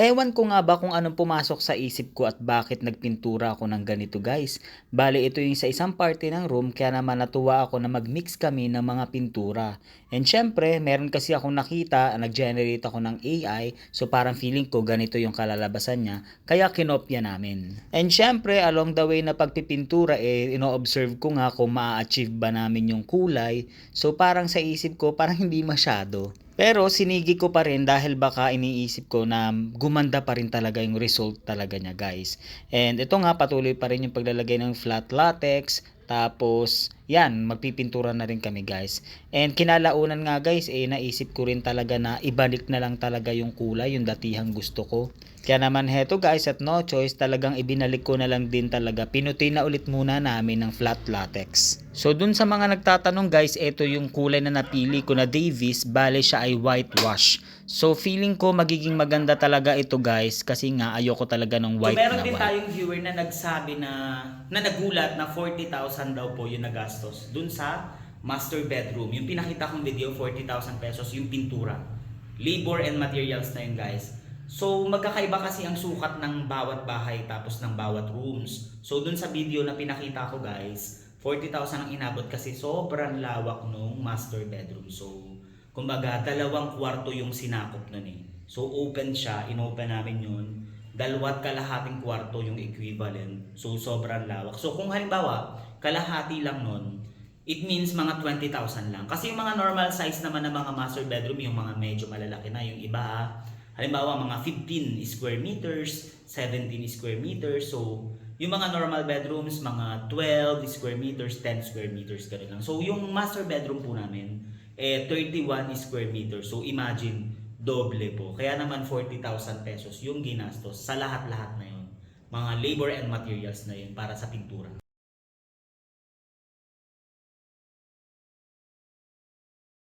Ewan ko nga ba kung anong pumasok sa isip ko at bakit nagpintura ako ng ganito guys. Bale ito yung sa isang party ng room kaya naman natuwa ako na mag-mix kami ng mga pintura. And syempre, meron kasi akong nakita, nag-generate ako ng AI, so parang feeling ko ganito yung kalalabasan niya, kaya kinopya namin. And syempre, along the way na pagpipintura, eh, ino-observe ko nga kung ma-achieve ba namin yung kulay. So parang sa isip ko, parang hindi masyado. Pero sinigi ko pa rin dahil baka iniisip ko na gumanda pa rin talaga yung result talaga niya guys. And ito nga patuloy pa rin yung paglalagay ng flat latex. Tapos yan, magpipintura na rin kami guys. And kinalaunan nga guys, eh naisip ko rin talaga na ibalik na lang talaga yung kulay, yung datihang gusto ko. Kaya naman heto guys at no choice talagang ibinalik ko na lang din talaga. Pinuti na ulit muna namin ng flat latex. So dun sa mga nagtatanong guys, ito yung kulay na napili ko na Davis. Bale siya ay whitewash. So feeling ko magiging maganda talaga ito guys kasi nga ayoko talaga ng white so, meron na din white. tayong viewer na nagsabi na na nagulat na 40,000 daw po yung nagastos dun sa master bedroom. Yung pinakita kong video, 40,000 pesos yung pintura. Labor and materials na yun guys. So magkakaiba kasi ang sukat ng bawat bahay tapos ng bawat rooms. So dun sa video na pinakita ko guys, 40,000 ang inabot kasi sobrang lawak nung master bedroom. So kumbaga dalawang kwarto yung sinakop nun eh. So open siya, inopen namin yun. Dalawat kalahating kwarto yung equivalent. So sobrang lawak. So kung halimbawa, kalahati lang nun, it means mga 20,000 lang. Kasi yung mga normal size naman ng mga master bedroom, yung mga medyo malalaki na, yung iba, halimbawa mga 15 square meters, 17 square meters. So yung mga normal bedrooms, mga 12 square meters, 10 square meters, gano'n lang. So yung master bedroom po namin, eh 31 square meters. So imagine, doble po. Kaya naman 40,000 pesos yung ginastos sa lahat-lahat na yun. Mga labor and materials na yun para sa pintura.